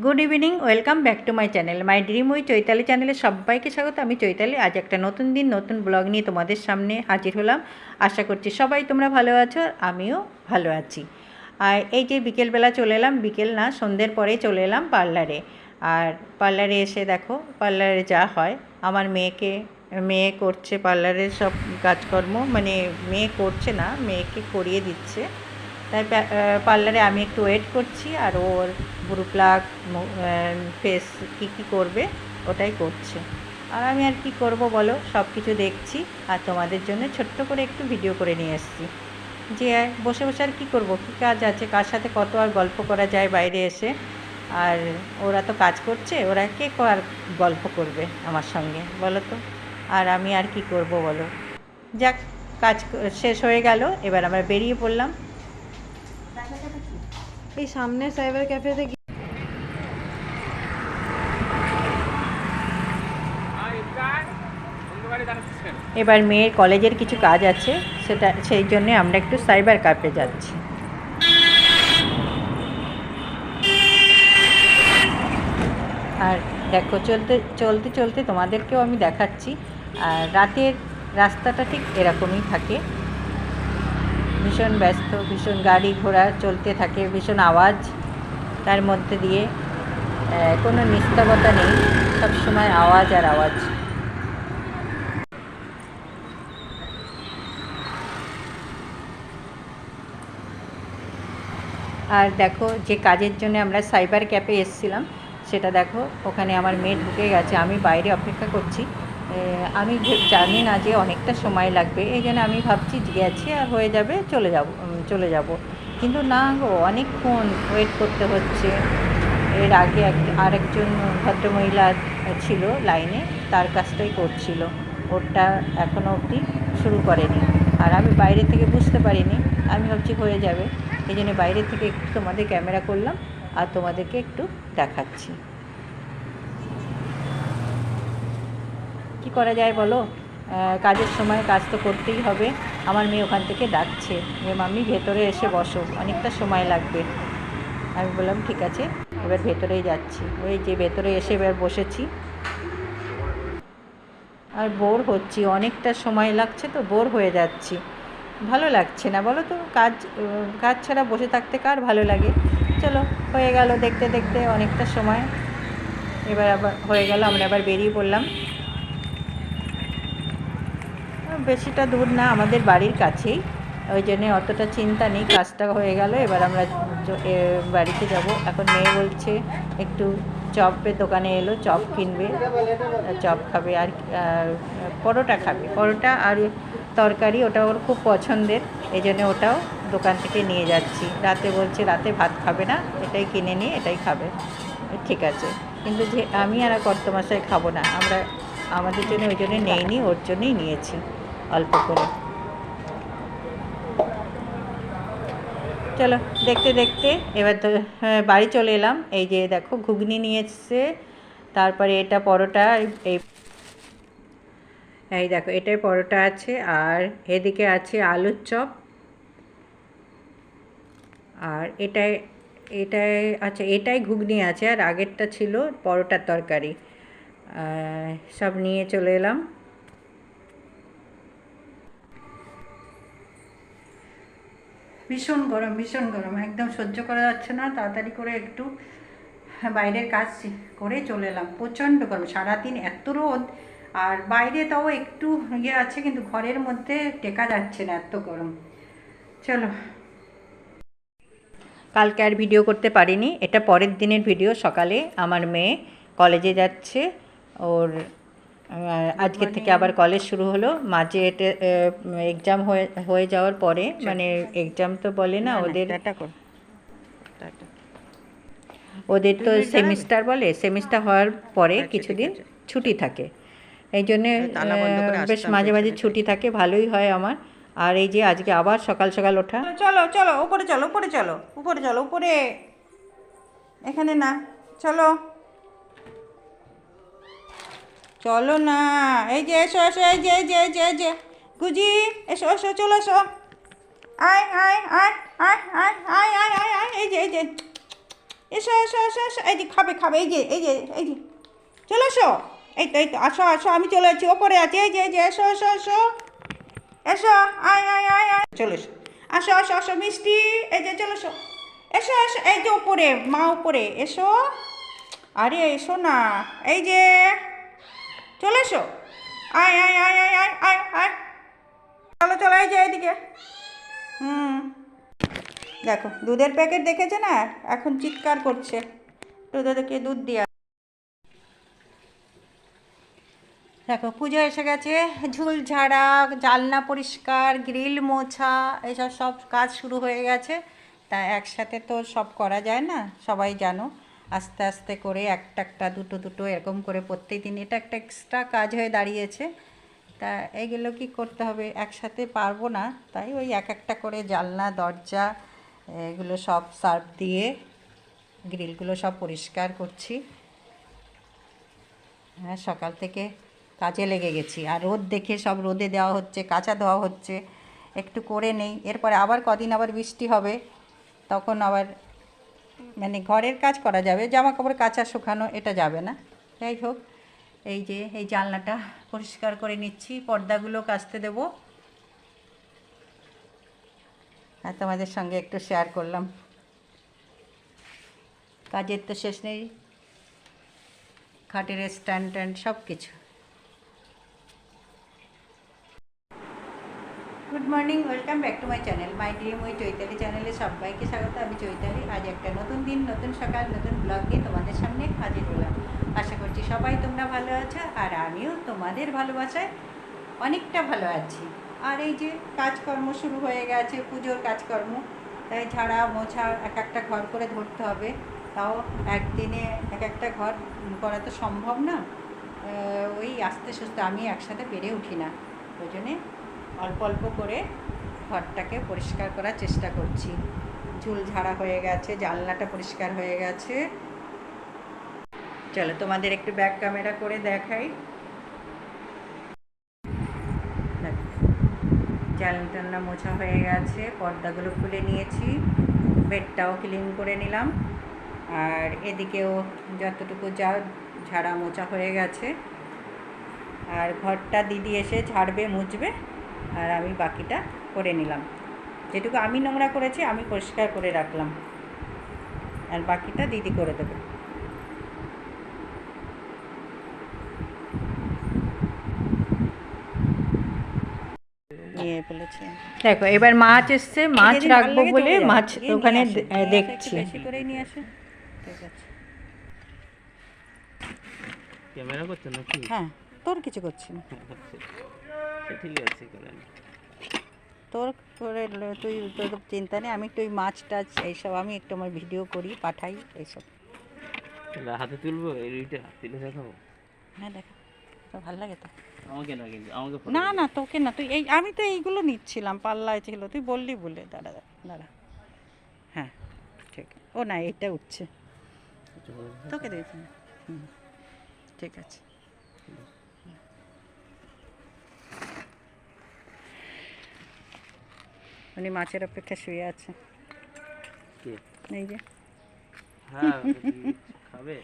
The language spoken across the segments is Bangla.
Good evening welcome back to my channel my dream we Chaitali চ্যানেলে সবাইকে স্বাগত। আমি চৈতালি। আজ একটা নতুন দিন, নতুন ব্লগ নিয়ে তোমাদের সামনে হাজির হলাম। আশা করছি সবাই তোমরা ভালো আছো আর আমিও ভালো আছি। আর এই যে বিকেলবেলা চলে এলাম, বিকেল না, সন্ধ্যের পরে চলে এলাম পার্লারে। আর পার্লারে এসে দেখো, পার্লারে যা হয়, আমার মেয়েকে, মেয়ে করছে পার্লারের সব কাজকর্ম মানে মেয়ে করছে না, মেয়েকে করিয়ে দিচ্ছে। তাই পার্লারে আমি একটু ওয়েট করছি আর ওর ব্রু প্লাগ ফেস কী কী করবে ওটাই করছে। আর আমি আর কি করব বলো? সব কিছু দেখছি আর তোমাদের জন্য ছোট্ট করে একটু ভিডিও করে নিয়ে এসেছি। যে বসে বসে আর কী করব? কী কাজ আছে? কার সাথে কত আর গল্প করা যায় বাইরে এসে? আর ওরা তো কাজ করছে, ওরা ক- আর গল্প করবে আমার সঙ্গে, বলো তো? আর আমি আর কি করব বলো? যাক, কাজ শেষ হয়ে গেল, এবার আমরা বেরিয়ে পড়লাম। এই সামনে সাইবার ক্যাফেতে গিয়ে এবার মেয়ের কলেজের কিছু কাজ আছে, সেটা, সেই জন্যে আমরা একটু সাইবার ক্যাফে যাচ্ছি। আর দেখো, চলতে চলতে চলতে তোমাদেরকেও আমি দেখাচ্ছি। আর রাতের রাস্তাটা ঠিক এরকমই থাকে। ভীষণ ব্যস্ত, ভীষণ গাড়ি ঘোড়া চলতে থাকে, ভীষণ আওয়াজ তার মধ্যে দিয়ে। কোনো নিস্তবতা নেই সবসময় আওয়াজ আর আওয়াজ। আর দেখো, যে কাজের জন্য আমরা সাইবার ক্যাফে এসেছিলাম, সেটা দেখো, ওখানে আমার মেয়ে ঢুকে গেছে, আমি বাইরে অপেক্ষা করছি। আমি জানি না যে অনেকটা সময় লাগবে, এই জন্য আমি ভাবছি গেছে আর হয়ে যাবে, চলে যাব চলে যাব। কিন্তু না গো, অনেকক্ষণ ওয়েট করতে হচ্ছে। এর আগে এক আরেকজন ভদ্রমহিলা ছিল লাইনে তার কাজটাই করছিল। ওরটা এখনও অবধি শুরু করেনি। আর আমি বাইরে থেকে বুঝতে পারিনি, আমি ভাবছি হয়ে যাবে। এই জন্য বাইরে থেকে একটু তোমাদের ক্যামেরা করলাম আর তোমাদেরকে একটু দেখাচ্ছি। কি করা যায় বলো? কাজের সময় কাজ তো করতেই হবে। আমার মেয়ে ওখান থেকে ডাকছে। যে মাম্মি, ভেতরে এসে বসো। অনেকটা সময় লাগবে। আমি বললাম, ঠিক আছে। এবার ভেতরেই যাচ্ছি। ওই যে ভেতরে এসে এবার বসেছি। আর বোর হচ্ছি। অনেকটা সময় লাগছে তো, বোর হয়ে যাচ্ছি। ভালো লাগছে না, বলো তো? কাজ কাজ ছাড়া বসে থাকতে কার ভালো লাগে? চলো, হয়ে গেল দেখতে দেখতে অনেকটা সময়। এবার আবার হয়ে গেল, আমরা আবার বেরিয়ে পড়লাম। বেশিটা দূর না, আমাদের বাড়ির কাছেই। ওই জন্যে অতটা চিন্তা নেই, কাজটা হয়ে গেল, এবার আমরা বাড়িতে যাব। এখন মেয়ে বলছে, একটু চপের দোকানে এলো, চপ কিনবে, চপ খাবে আর পরোটা খাবে। পরোটা আর তরকারি, ওটা ওর খুব পছন্দের, এই জন্য ওটাও দোকান থেকে নিয়ে যাচ্ছি। রাতে বলছে, রাতে ভাত খাবে না, এটাই কিনে নিয়ে এটাই খাবে। ঠিক আছে। কিন্তু যে আমি আর কর্তমাশাই খাব না, আমরা আমাদের জন্য ওই জন্য নেইনি, ওর জন্যই নিয়েছি। অল্প করে। চলো দেখতে দেখতে এবার তো হ্যাঁ, বাড়ি চলে এলাম। এই যে দেখো ঘুগনি নিয়ে এসছে। তারপরে এটা পরোটা এই এই দেখো এটাই পরোটা আছে। আর এদিকে আছে আলুর চপ। আর এটাই এটাই আচ্ছা এটাই ঘুগনি আছে। আর আগেরটা ছিল পরোটার তরকারি। সব নিয়ে চলে এলাম। ভীষণ গরম ভীষণ গরম। একদম সহ্য করা যাচ্ছে না। তাড়াতাড়ি করে একটু বাইরের কাজ করে চলে এলাম। প্রচণ্ড গরম। সারাদিন এত রোদ। আর বাইরে তাও একটু ইয়ে আছে, কিন্তু ঘরের মধ্যে টেকা যাচ্ছে না এত গরম। চলো। কালকে আর ভিডিও করতে পারিনি। এটা পরের দিনের ভিডিও। সকালে আমার মেয়ে কলেজে যাচ্ছে। ওর আহ, আজকের থেকে আবার কলেজ শুরু হলো। মাঝে এটা এক্সাম হয়ে হয়ে যাওয়ার পরে মানে এক্সাম তো বলে না ওদের ওদের তো সেমিস্টার বলে সেমিস্টার হওয়ার পরে কিছুদিন ছুটি থাকে। এই জন্যে বেশ মাঝে মাঝে ছুটি থাকে ভালোই হয় আমার। আর এই যে আজকে আবার সকাল সকাল ওঠা। চলো চলো উপরে চলো উপরে চলো উপরে চলো উপরে। এখানে না চলো। চলো না এই যে এসো এসো এই যে যে যে যে গুজি এসো এসো চলো এসো আয় আয় আয় আয় আয় আয় আয় আয় আয় এই যে এই যে এসো এসো এসো এসো এই যে খাবে খাবে এই যে এই যে এই যে চলে এসো এই তো এই তো আসো আসো আমি চলে যাচ্ছি ওপরে আছি এই যে এই যে এসো এসো এসো এসো আয় আয় আয় আয় চলে এসো আসো আসো আসো মিষ্টি এই যে চলে এসো এসো এসো এই যে ওপরে মা ওপরে এসো আরে এসো না এই যে চলে এসো। আয় আয় আয় আয় আয় আয় আয়। চলো চলো, এই যে এইদিকে। হুম। দেখো, দুধের প্যাকেট দেখেছে না? এখন চিৎকার করছে। দুধকে দুধ দিয়া। দেখো, পুজো এসে গেছে। ঝুল ঝাড়া, জালনা পরিষ্কার, গ্রিল মোছা, এসব সব কাজ শুরু হয়ে গেছে। তা একসাথে তো সব করা যায় না? সবাই জানো। আস্তে আস্তে করে একটা একটা, দুটো দুটো এরকম করে প্রত্যেক দিন এটা একটা এক্সট্রা কাজ হয়ে দাঁড়িয়েছে। তা এগুলো কি করতে হবে? একসাথে পারব না। তাই ওই এক একটা করে জালনা দরজা, এগুলো সব সার্ফ দিয়ে গ্রিলগুলো সব পরিষ্কার করছি। হ্যাঁ সকাল থেকে কাজে লেগে গেছি। আর রোদ দেখে সব রোদে দেওয়া হচ্ছে, কাঁচা দেওয়া হচ্ছে। একটু করে নেই। এরপরে আবার কদিন আবার বৃষ্টি হবে, তখন আবার মানে ঘরের কাজ করা যাবে জামা কাপড় কাঁচা শুকানো এটা যাবে না। যাই হোক, এই যে এই জানলাটা পরিষ্কার করে নিচ্ছি, পর্দাগুলো কাচতে দেবো। আর তোমাদের সঙ্গে একটু শেয়ার করলাম। কাজের তো শেষ নেই। খাটের স্ট্যান্ড ট্যান্ড সব কিছু good morning welcome back to my channel my dream ওই চৈতালি চ্যানেলে সবাইকে স্বাগত। আমি চৈতালি। আজ একটা নতুন দিন, নতুন সকাল, নতুন ব্লগ নিয়ে তোমাদের সামনে হাজির হলাম। আশা করছি সবাই তোমরা ভালো আছো আর আমিও তোমাদের ভালোবাসায় অনেকটা ভালো আছি। আর এই যে কাজকর্ম শুরু হয়ে গেছে, পুজোর কাজকর্ম। তাই ঝাড়া, মোছা, এক একটা ঘর করে ধরতে হবে। তাও একদিনে এক একটা ঘর করা তো সম্ভব না। ওই আস্তে সুস্তে আমি একসাথে পেরে উঠি না। ওই জন্যে অল্প অল্প করে ঘরটাকে পরিষ্কার করার চেষ্টা করছি। ঝুল ঝাড়া হয়ে গেছে জানলাটা পরিষ্কার হয়ে গেছে। চলো তোমাদের একটু ব্যাক ক্যামেরা করে দেখাই। দেখো, জানলা মোছা হয়ে গেছে পর্দাগুলো খুলে নিয়েছি বেডটাও ক্লিন করে নিলাম। আর এদিকেও যতটুকু যা ঝাড়া মোছা হয়ে গেছে। আর ঘরটা দিদি এসে ঝাড়বে মুছবে। আর আমি বাকিটা করে নিলাম। যেটুকু আমি নোংরা করেছি আমি পরিষ্কার করে রাখলাম। আর বাকিটা দিদি করে দেবে। নিয়ে ফেলেছে দেখো এবার মাছ এসছে মাছ রাখব বলে মাছ ওখানে দেখছি। বেশি করেই নিয়ে আসে। ঠিক আছে। ক্যামেরা করছ নাকি? হ্যাঁ তোর কিছু করছি না। সে ঠিক আছে করেন তোর করে তুই তোর চিন্তা নেই আমি একটু ওই মাছ টাছ এইসব আমি একটু আমার ভিডিও করি পাঠাই এইসব। হাতে তুলবো এইটা তুলে দেখাবো হ্যাঁ দেখা তো ভালো লাগে তো। আমাকে না কিন্তু আমাকে না না তোকে না তুই এই আমি তো এইগুলো নিচ্ছিলাম পাল্লায় ছিল তুই বললি বলে দাঁড়া দাঁড়া, হ্যাঁ ঠিক ও না এটা উঠছে। তোকে দিয়েছি। হুম ঠিক আছে। উনি মাছের অপেক্ষা শুয়ে আছে। এই যে। হ্যাঁ খাবে?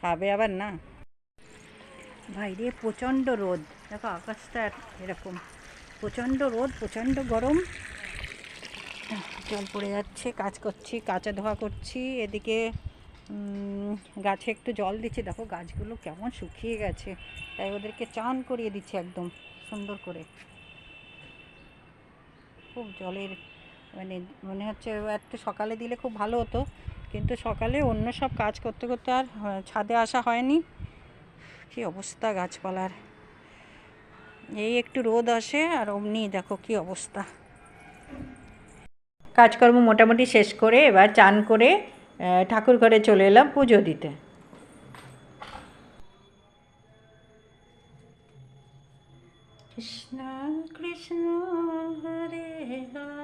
খাবে আবার না? বাইরে প্রচণ্ড রোদ। দেখো আকাশটা এরকম। প্রচণ্ড রোদ প্রচণ্ড গরম। জল পড়ে যাচ্ছে কাজ করছি কাঁচা ধোয়া করছি। এদিকে গাছে একটু জল দিচ্ছি। দেখো গাছগুলো কেমন শুকিয়ে গেছে। তাই ওদেরকে চান করিয়ে দিচ্ছি একদম সুন্দর করে। খুব জলের মানে মনে হচ্ছে একটু সকালে দিলে খুব ভালো হতো। কিন্তু সকালে অন্য সব কাজ করতে করতে আর ছাদে আসা হয়নি। কি অবস্থা গাছপালার। এই একটু রোদ আসে আর অমনি দেখো কি অবস্থা। কাজকর্ম মোটামুটি শেষ করে এবার চান করে ঠাকুর ঘরে চলে এলাম পুজো দিতে। কৃষ্ণ কৃষ্ণ হরে হরে।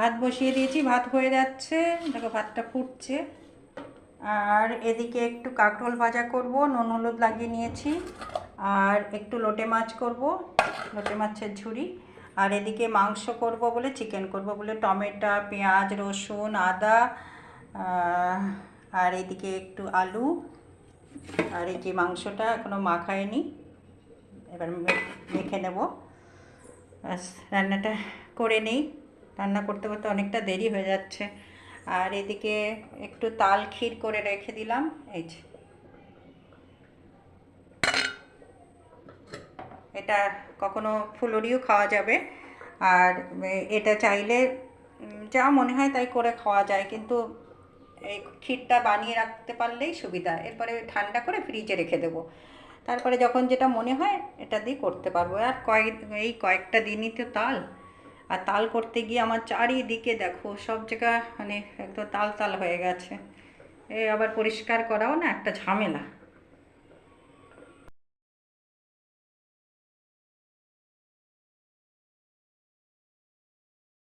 ভাত বসিয়ে দিয়েছি, ভাত হয়ে যাচ্ছে, দেখো ভাতটা ফুটছে। আর এদিকে একটু কাঁকরোল ভাজা করব, নুন হলুদ লাগিয়ে নিয়েছি, আর একটু লোটে মাছ করব, লোটে মাছের ঝুড়ি। আর এদিকে মাংস করব বলে, চিকেন করব বলে, টমেটো, পেঁয়াজ, রসুন, আদা আর এদিকে একটু আলু। আর এই যে মাংসটা এখনও মাখায়নি, এবার মেখে নেব। রান্নাটা করে নেই। রান্না করতে করতে অনেকটা দেরি হয়ে যাচ্ছে। আর এদিকে একটু তাল ক্ষীর করে রেখে দিলাম, এই যে। এটা কখনো ফুলরিও খাওয়া যাবে। আর এটা চাইলে যা মনে হয় তাই করে খাওয়া যায়, কিন্তু এই ক্ষীরটা বানিয়ে রাখতে পারলেই সুবিধা। এরপরে ঠান্ডা করে ফ্রিজে রেখে দেবো। তারপরে যখন যেটা মনে হয়, এটা দিয়ে করতে পারব। আর কয়েক, এই কয়েকটা দিনই তো তাল। আর তাল করতে গিয়ে আমার চারিদিকে দেখো সব জায়গা মানে একদম তাল তাল হয়ে গেছে। এ আবার পরিষ্কার করাও না একটা ঝামেলা।